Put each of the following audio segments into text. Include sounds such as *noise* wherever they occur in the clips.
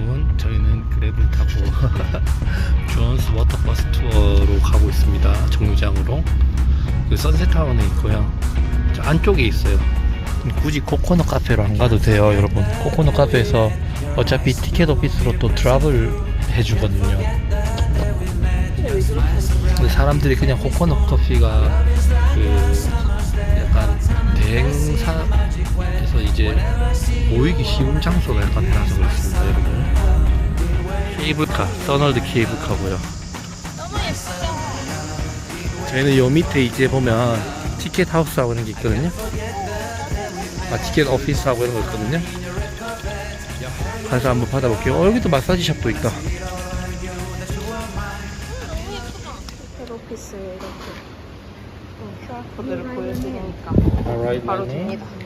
여러분 저희는 그랩을 타고 *laughs* 존스 워터버스 투어로 가고 있습니다. 정류장으로. 그 선셋타운에 있고요. 저 안쪽에 있어요. 굳이 코코넛 카페로 안 가도 돼요 여러분. 코코넛 카페에서 어차피 티켓 오피스로 또 트러블 해주거든요. 근데 사람들이 그냥 코코넛 커피가 그 약간 대행사 에서 이제 모이기 쉬운 장소가 약간 해놔서 그렇습니다 여러분 케이블카 서널드 케이블카고요 너무 예쁘죠? 저희는 요 밑에 이제 보면 티켓 하우스하고 이런 게 있거든요 아 티켓 오피스하고 이런 거 있거든요 가서 한번 받아볼게요 어 여기도 마사지 샵도 있다 헤드오피스 이렇게 QR코드를 보여주니까 Alright, 바로 my name. 됩니다.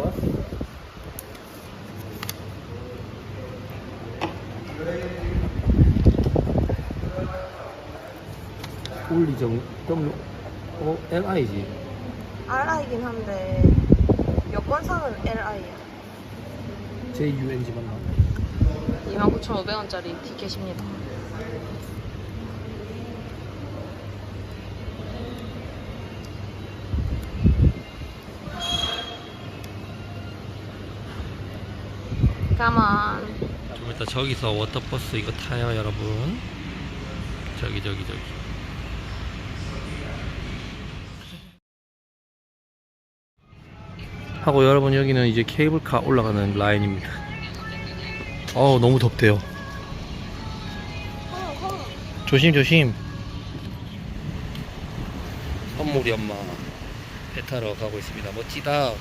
Us? 올리정 W O L I지 RI긴 한데 여권상은 LI야. J U N G 맞나? 29,500원짜리 티켓입니다. 가만. 좀 이따 저기서 워터버스 이거 타요 여러분. 저기 저기 저기. 하고 여러분 여기는 이제 케이블카 올라가는 라인입니다. 어우 너무 덥대요. 조심 조심. 선물이 엄마 배 타러 가고 있습니다. 멋지다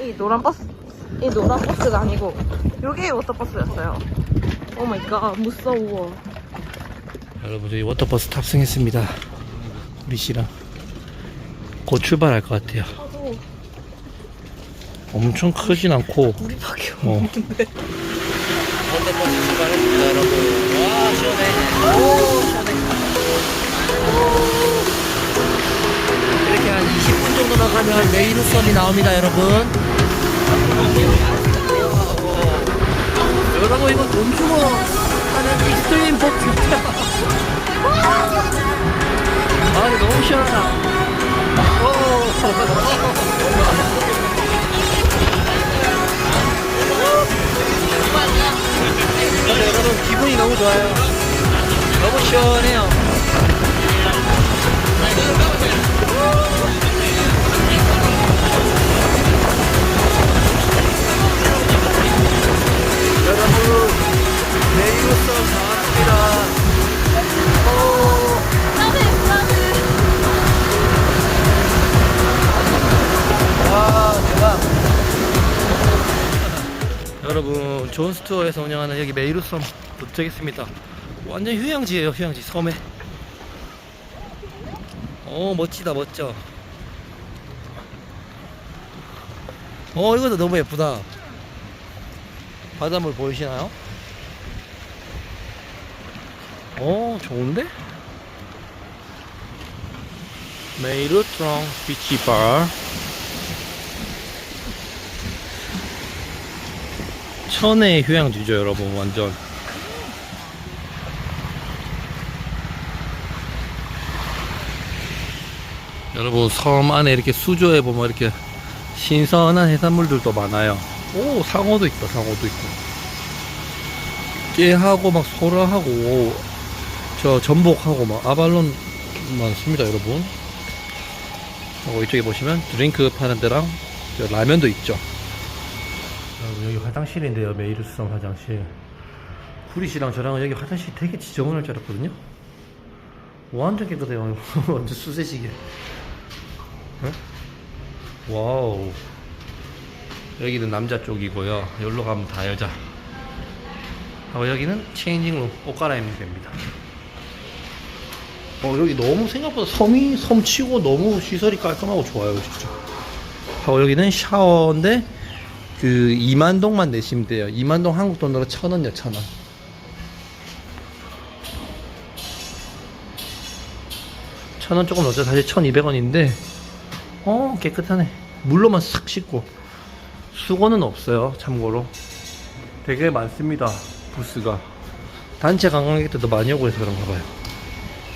이 노란 버스, 이 노란 버스가 아니고 요게 워터버스였어요. 오 마이 갓, 무서워. 여러분 저희 워터버스 탑승했습니다. 우리 씨랑. 곧 출발할 것 같아요. 저도. 엄청 크진 않고. 우리밖에 어. 없는데. 워터버스 출발했습니다 여러분. 와 시원해. 오 시원해. 이렇게 한 20분 정도만 가면 메이루섬이 나옵니다 여러분 여러분 이거 돈 주고 하는 익스트림 보트 아 근데 너무 시원하다. *laughs* 근데 여러분 기분이 너무 좋아요. 너무 시원해요 투어에서 운영하는 여기 메이루섬 도착했습니다. 완전 휴양지예요 휴양지. 섬에. 어 멋지다 멋져. 어 이것도 너무 예쁘다. 바닷물 보이시나요? 어 좋은데? 메이루트롱 비치바 천혜의 휴양지죠 여러분 완전. 여러분 섬 안에 이렇게 수조에 보면 이렇게 신선한 해산물들도 많아요. 오 상어도 있다 상어도 있고. 깨하고 막 소라하고 저 전복하고 막 아발론 많습니다 여러분. 하고 이쪽에 보시면 드링크 파는 데랑 저 라면도 있죠 여기 화장실인데요 메이르스성 화장실. 구리 씨랑 저랑은 여기 화장실 되게 지저분할 줄 알았거든요. 완전 깨끗해요 *laughs* 완전 수세식이에 응? 와우. 여기는 남자 쪽이고요. 여기로 가면 다 여자. 하고 여기는 체인징룸 옷 갈아입는 데입니다. 어 여기 너무 생각보다 섬이 섬치고 너무 시설이 깔끔하고 좋아요 진짜. 하고 여기는 샤워인데 그 2만 동만 내시면 돼요. 2만 동 한국 돈으로 천 원요, 천 원. 천 원 조금 넣죠. 사실 천이백 원인데, 어, 깨끗하네. 물로만 싹 씻고. 수건은 없어요, 참고로. 되게 많습니다, 부스가. 단체 관광객들도 많이 오고 해서 그런가 봐요.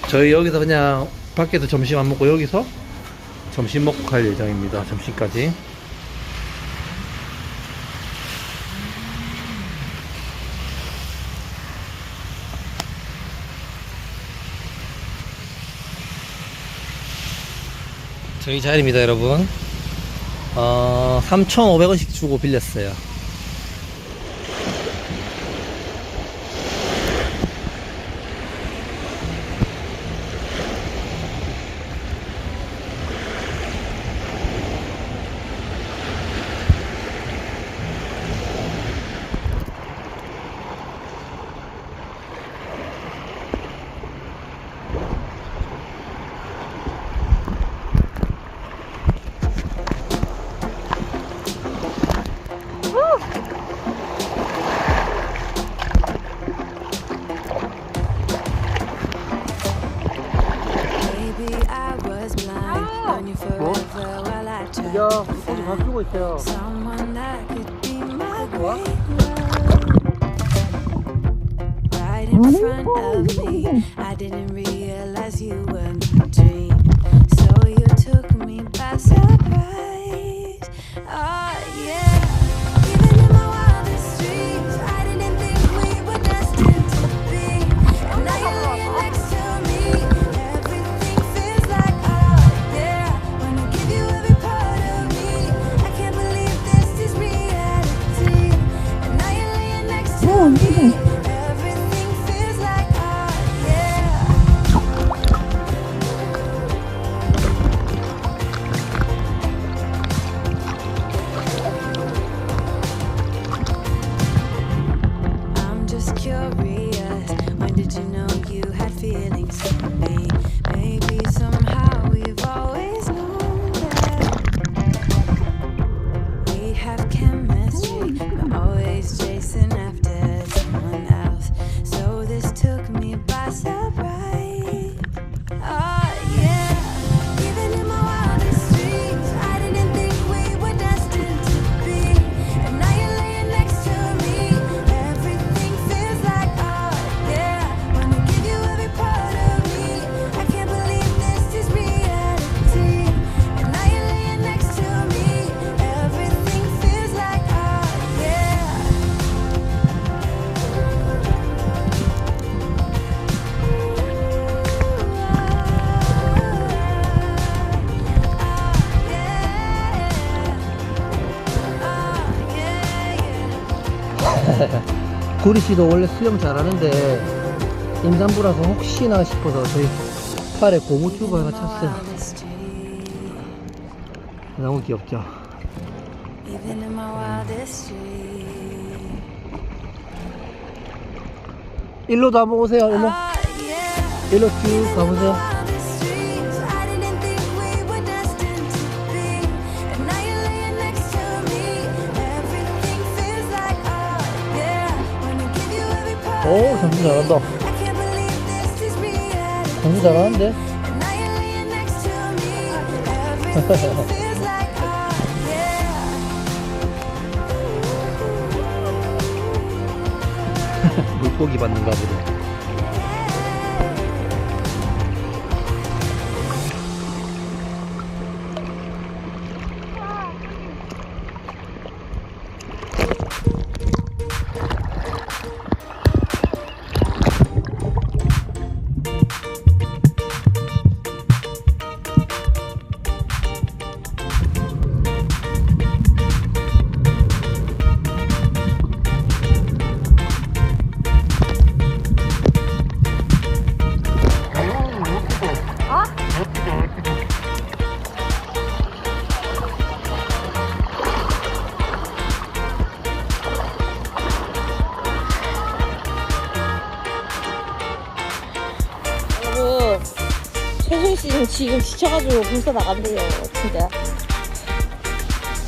저희 여기서 그냥 밖에서 점심 안 먹고 여기서 점심 먹고 갈 예정입니다. 점심까지. 저희 자리입니다, 여러분. 어, 3,500원씩 주고 빌렸어요. 물고기 다 find 쓰고 있어요. someone that could be my What? great love. Right in front of me, I didn't realize did you know you had feelings 구리 씨도 원래 수영 잘하는데 임산부라서 혹시나 싶어서 저희 팔에 고무 튜브 하나 찼어요. 너무 귀엽죠? 일로도 한번 오세요. 일로. 일로 쭉 가보세요. 오, 정신 잘한다. 정신 잘하는데? Oh. 물고기 받는가 보네. 지쳐가지고 벌써 나간대요, 진짜.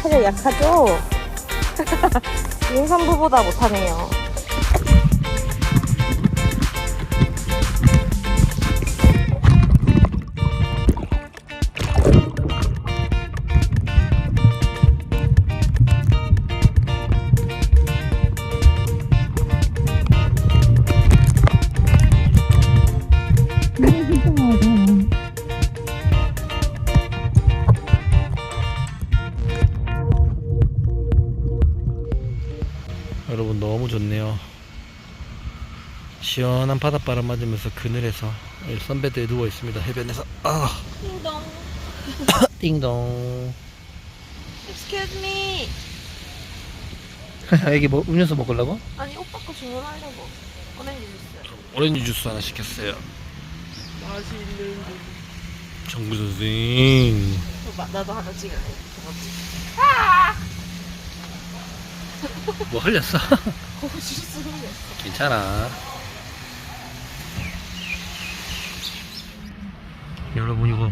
하고 약하죠? *laughs* 임산부보다 못하네요. 여러분 너무 좋네요. 시원한 바닷바람 맞으면서 그늘에서 선베드에 누워 있습니다. 해변에서 아 띵동. *laughs* 띵동. Excuse me. *laughs* 애기 뭐 음료수 먹으려고? 아니 오빠 거 주문하려고. 오렌지 주스. 오렌지 주스 하나 시켰어요. 맛있는 정구 선생. 나도 하나 찍을래. 뭐 흘렸어? *laughs* 오 주스 흘렸어. 괜찮아. 여러분 이거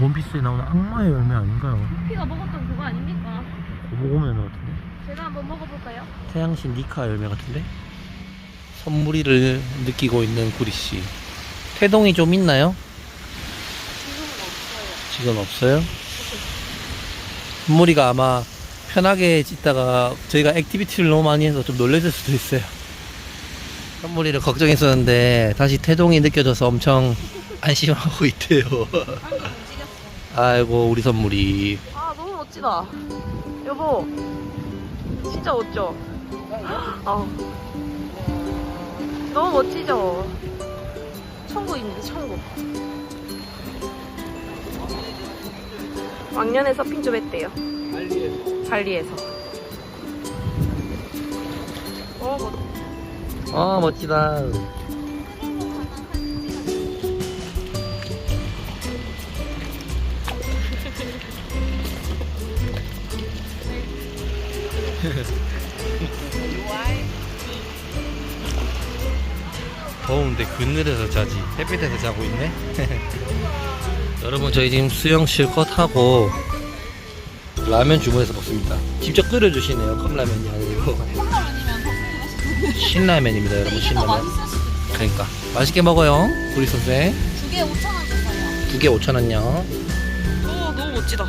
원피스에 나오는 악마의 열매 아닌가요? 피가 먹었던 그거 아닙니까? 고무고무 열매 같은데? 제가 한번 먹어볼까요? 태양신 니카 열매 같은데? 선물이를 느끼고 있는 구리씨. 태동이 좀 있나요? 지금은 없어요. 지금 없어요? 선물이가 아마 편하게 찢다가 저희가 액티비티를 너무 많이 해서 좀 놀랬을 수도 있어요. 선물이를 걱정했었는데 다시 태동이 느껴져서 엄청 안심하고 있대요. 아이고 우리 선물이 아 너무 멋지다. 여보, 진짜 멋져. 아, 너무 멋지죠. 천국입니다, 천국. 왕년에 서핑 좀 했대요. 발리에서. 어, 멋. 아 멋지다. *laughs* 더운데 그늘에서 자지 햇빛에서 자고 있네 *laughs* 여러분 저희 지금 수영 실컷 하고 라면 주문해서 먹습니다. 직접 끓여주시네요. 컵라면이 아니고. 신라면입니다 여러분 신라면. 그러니까 맛있게 먹어요 우리 선생. 두개 5,000원 줬어요. 두 개 5천 원요. 오, 너무 멋지다.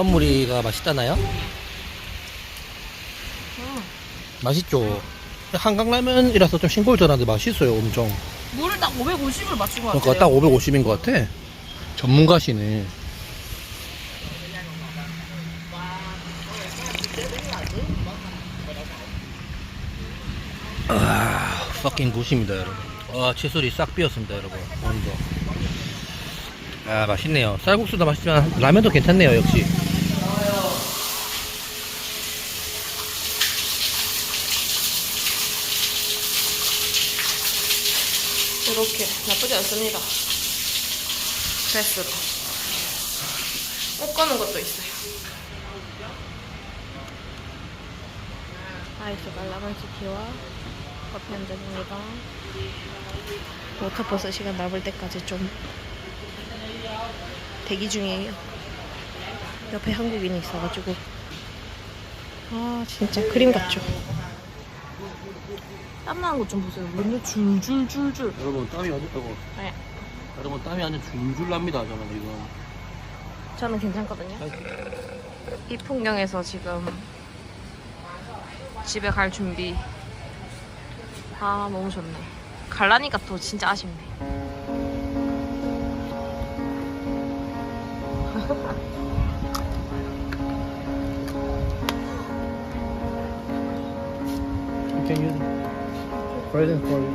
선물이가 맛있다나요? 음. 맛있죠 한강라면이라서 좀 싱거울줄알았는데 맛있어요 엄청 물을 딱 550을 맞춘 것 같아요. 그러니까 딱 550인 것 같아 전문가시네 아, fucking 굿입니다, 여러분. 와, 채소리 싹 비었습니다, 여러분. 오늘도. 아, 맛있네요. 쌀국수도 맛있지만 라면도 괜찮네요, 역시. 이렇게 나쁘지 않습니다. 드레스로. 옷 거는 것도 있어요. 아이스 말라만치키와 커피 한 잔입니다. 워터버스 시간 남을 때까지 좀 대기 중이에요. 옆에 한국인이 있어가지고 아 진짜 그림 같죠? 땀 나는 것 좀 보세요. 완전 줄줄줄줄. 여러분, 땀이 어디 있다고? 네. 여러분, 땀이 완전 줄줄 납니다, 저는 지금. 저는 괜찮거든요. 이 풍경에서 지금 집에 갈 준비. 아 너무 좋네. 갈라니까 또 진짜 아쉽네. Can you present for you?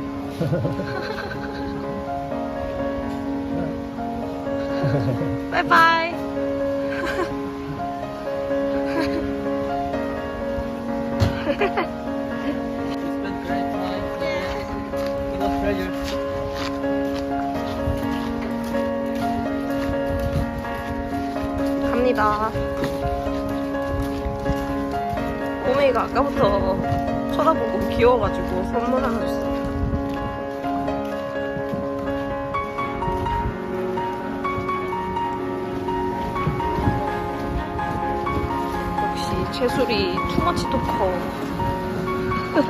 바이바이. 갑니다. 꼬맹이가 아까부터 쳐다보고 귀여워가지고 선물 하나 줬어요. 역시 채술이 투머치 토커. *laughs*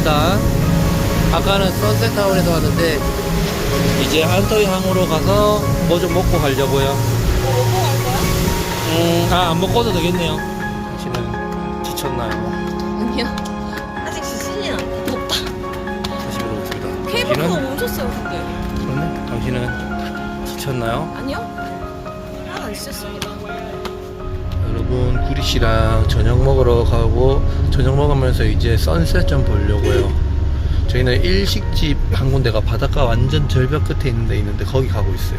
돌아갑니다. 아까는 선셋타운에서 왔는데 이제 안터의 항으로 가서 뭐 좀 먹고 가려고요. 먹고 갈 거야? 음, 아, 안 먹어도 되겠네요. 당신은 지쳤나요? 아니야. 아직 지진이 않다. 덥다. 다시 물어보겠습니다. 케이블카가 당신은, 멈췄어요, 근데. 그렇네? 당신은 지쳤나요? 아니요? 하나도 안 지쳤습니다. 여러분, 구리 씨랑 저녁 먹으러 가고, 저녁 먹으면서 이제 선셋 좀 보려고요. 저희는 일식집 한 군데가 바닷가 완전 절벽 끝에 있는 데 있는데 거기 가고 있어요.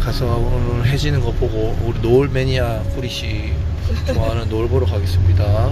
가서 오늘 해지는 거 보고 우리 노을 매니아 구리 씨 좋아하는 노을 보러 가겠습니다.